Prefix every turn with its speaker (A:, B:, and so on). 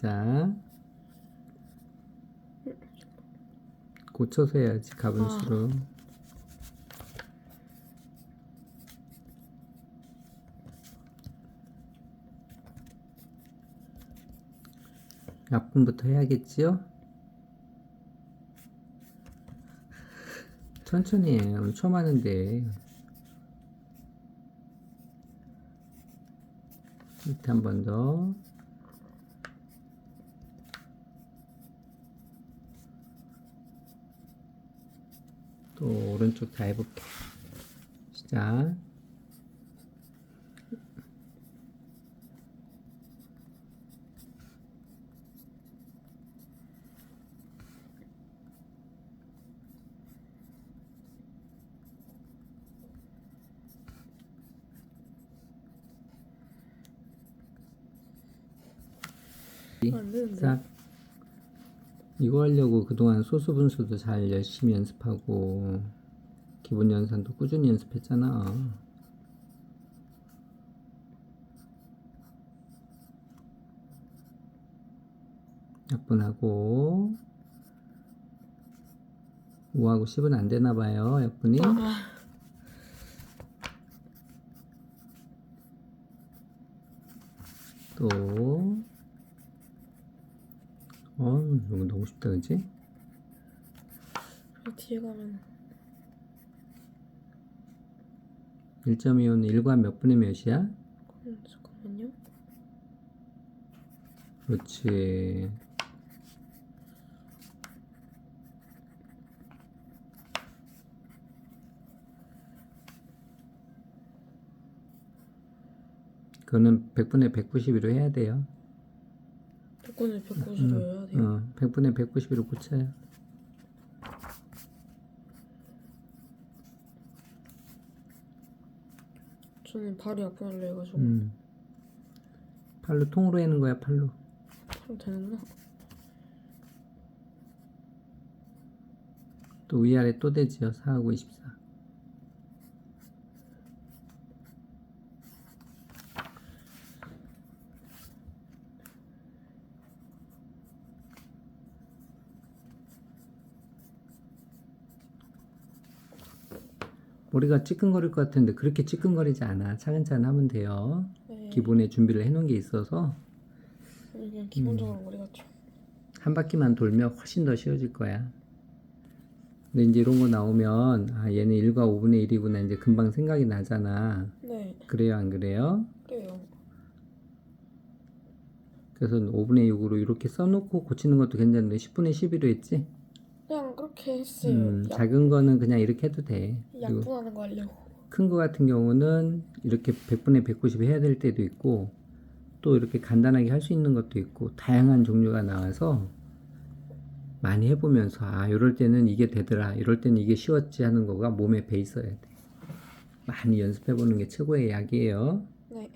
A: 시작. 고쳐서 해야지
B: 아.
A: 수로. 약분부터 해야겠지요? 천천히 해. 오늘 처음 하는데. 밑에 한 번 더. 또 오른쪽 다 해볼게. 시작. 싹. 이거 하려고 그동안 소수 분수도 잘 열심히 연습하고 기본 연산도 꾸준히 연습했잖아. 약분하고 5하고 10은 안 되나 봐요. 약분이.
B: 아,
A: 또 어, 이거 너무 쉽다, 그지?
B: 그리고 뒤에 가면
A: 1.25는 1과 몇 분의 몇이야?
B: 음, 잠깐만요.
A: 그렇지. 그거는 100분의 190으로 해야 돼요.
B: 100분을 190으로 해야 돼요.
A: 어, 100분의 190으로 고쳐요.
B: 저는 발이 약분하려 해가지고
A: 음. 팔로 통으로 해는 거야, 팔로.
B: 하면 되는구나.
A: 또 위아래 또 되지요. 4하고 24. 머리가 찌끈거릴 것 같은데 그렇게 찌끈거리지 않아. 차근차근 하면 돼요.
B: 네.
A: 기본에 준비를 해놓은 게 있어서
B: 그냥 기본적으로 머리 같죠.
A: 한 바퀴만 돌면 훨씬 더 쉬워질 거야. 근데 이제 이런 거 나오면 아 얘는 1과 5분의 1이구나 이제 금방 생각이 나잖아.
B: 네,
A: 그래요 안 그래요?
B: 그래요.
A: 그래서 5분의 6으로 이렇게 써놓고 고치는 것도 괜찮은데 10분의 11로 했지?
B: 그렇게 했어요.
A: 음,
B: 약,
A: 작은 거는 그냥 이렇게 해도 돼. 그리고
B: 약분하는 거 하려고.
A: 큰 거 같은 경우는 이렇게 100분의 190 해야 될 때도 있고 또 이렇게 간단하게 할 수 있는 것도 있고 다양한 종류가 나와서 많이 해보면서 아 이럴 때는 이게 되더라 이럴 때는 이게 쉬웠지 하는 거가 몸에 배 있어야 돼 많이 연습해보는 게 최고의 약이에요
B: 네.